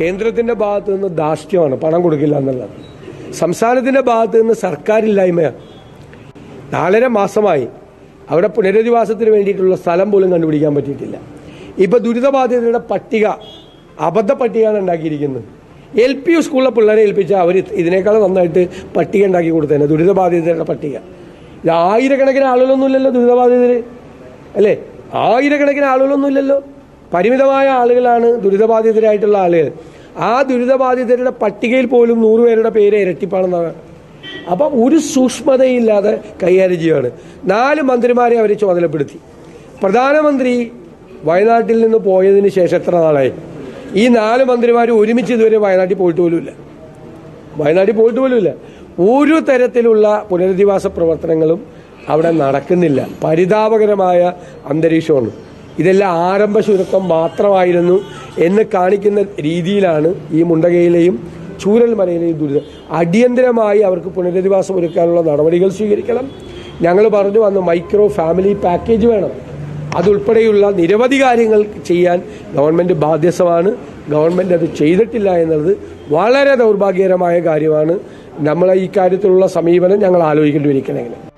കേന്ദ്രത്തിന്റെ ഭാഗത്തു നിന്ന് ദാസ്യമാണ് പണം കൊടുക്കില്ല എന്നുള്ളത്. സംസ്ഥാനത്തിന്റെ ഭാഗത്ത് നിന്ന് സർക്കാരില്ലായ്മയാണ്. നാലര മാസമായി അവിടെ പുനരധിവാസത്തിന് വേണ്ടിയിട്ടുള്ള സ്ഥലം പോലും കണ്ടുപിടിക്കാൻ പറ്റിയിട്ടില്ല. ഇപ്പൊ ദുരിതബാധിതരുടെ പട്ടിക അബദ്ധ പട്ടികയാണ് ഉണ്ടാക്കിയിരിക്കുന്നത്. എൽ പി യു സ്കൂളിലെ പിള്ളേരെ ഏൽപ്പിച്ച അവർ ഇതിനേക്കാൾ നന്നായിട്ട് പട്ടിക ഉണ്ടാക്കി കൊടുത്തേനെ ദുരിതബാധിതരുടെ പട്ടിക. ഇത് ആയിരക്കണക്കിന് ആളുകളൊന്നുമില്ലല്ലോ ദുരിതബാധിതര്. അല്ലേ? ആയിരക്കണക്കിന് ആളുകളൊന്നുമില്ലല്ലോ പരിമിതമായ ആളുകളാണ് ദുരിതബാധിതരായിട്ടുള്ള ആളുകൾ. ആ ദുരിതബാധിതരുടെ പട്ടികയിൽ പോലും നൂറുപേരുടെ പേര് ഇരട്ടിപ്പാണെന്നാണ്. അപ്പം ഒരു സൂക്ഷ്മതയില്ലാതെ കൈകാര്യം ചെയ്യുകയാണ്. നാല് മന്ത്രിമാരെ അവർ ചുമതലപ്പെടുത്തി. പ്രധാനമന്ത്രി വയനാട്ടിൽ നിന്ന് പോയതിന് ശേഷം എത്ര നാളായി? ഈ നാല് മന്ത്രിമാർ ഒരുമിച്ച് ഇതുവരെ വയനാട്ടിൽ പോയിട്ട് പോലുമില്ല. വയനാട്ടിൽ പോയിട്ട് പോലുമില്ല. ഒരു തരത്തിലുള്ള പുനരധിവാസ പ്രവർത്തനങ്ങളും അവിടെ നടക്കുന്നില്ല. പരിതാപകരമായ അന്തരീക്ഷമാണ്. ഇതെല്ലാം ആരംഭ ശുരുക്കം മാത്രമായിരുന്നു എന്ന് കാണിക്കുന്ന രീതിയിലാണ് ഈ മുണ്ടകയിലെയും ചൂരൽമലയിലെയും ദുരിതം. അടിയന്തരമായി അവർക്ക് പുനരധിവാസം ഒരുക്കാനുള്ള നടപടികൾ സ്വീകരിക്കണം. ഞങ്ങൾ പറഞ്ഞു വന്ന മൈക്രോ ഫാമിലി പാക്കേജ് വേണം. അതുൾപ്പെടെയുള്ള നിരവധി കാര്യങ്ങൾ ചെയ്യാൻ ഗവൺമെന്റ് ബാധ്യസ്ഥമാണ് ഗവൺമെന്റ് അത് ചെയ്തിട്ടില്ല എന്നത് വളരെ ദൗർഭാഗ്യകരമായ കാര്യമാണ്. നമ്മൾ ഈ കാര്യത്തിലുള്ള സമീപനം ഞങ്ങൾ ആലോചിക്കേണ്ടി ഇരിക്കണമെങ്കിൽ